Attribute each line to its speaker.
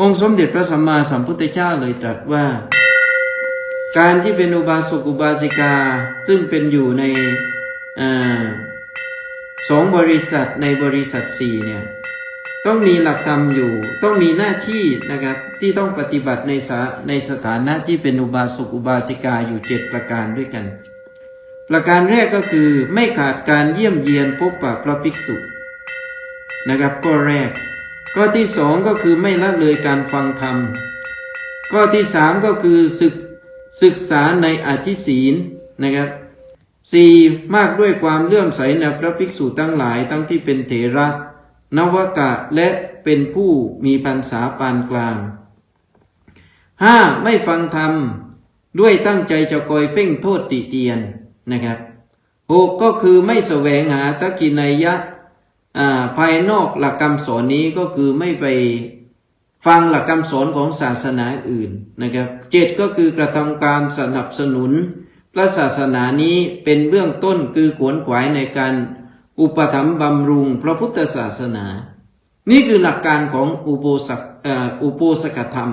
Speaker 1: องค์สมเด็จพระสัมมาสัมพุทธเจ้าเลยตรัสว่า การที่เป็นอุบาสกอุบาสิกาซึ่งเป็นอยู่ในอสองบริษัทในบริษัทสี่เนี่ยต้องมีหลักธรรมอยู่ ต้องมีหน้าที่นะครับที่ต้องปฏิบัติในสาในสถานะที่เป็นอุบาสกอุบาสิกาอยู่เจ็ดประการด้วยกัน ประการแรกก็คือไม่ขาดการเยี่ยมเยียนพบปะพระภิกษุนะครับข้อแรก ข้อที่สองก็คือไม่ละเลยการฟังธรรม ข้อที่สามก็คือศึกศึกษาในอธิศีลนะครับสี่มากด้วยความเลื่อมใสในพระภิกษุทั้งหลายทั้งที่เป็นเถระ นวกะและเป็นผู้มีพรรษาปานกลางห้าไม่ฟังธรรม ด้วยตั้งใจจะคอยเพ่งโทษติเตียนนะครับหกก็คือไม่แสวงหาทักกินัยยะ ภายนอกหลักคำสอนนี้ก็คือไม่ไปฟังหลักคำสอนของศาสนาอื่นนะครับเจ็ดก็คือกระทำการสนับสนุน พระศาสนานี้เป็นเบื้องต้นคือขวนขวายในการอุปถัมภ์บำรุงพระพุทธศาสนา นี่คือหลักการของอุโบสถอุโบสกธรรม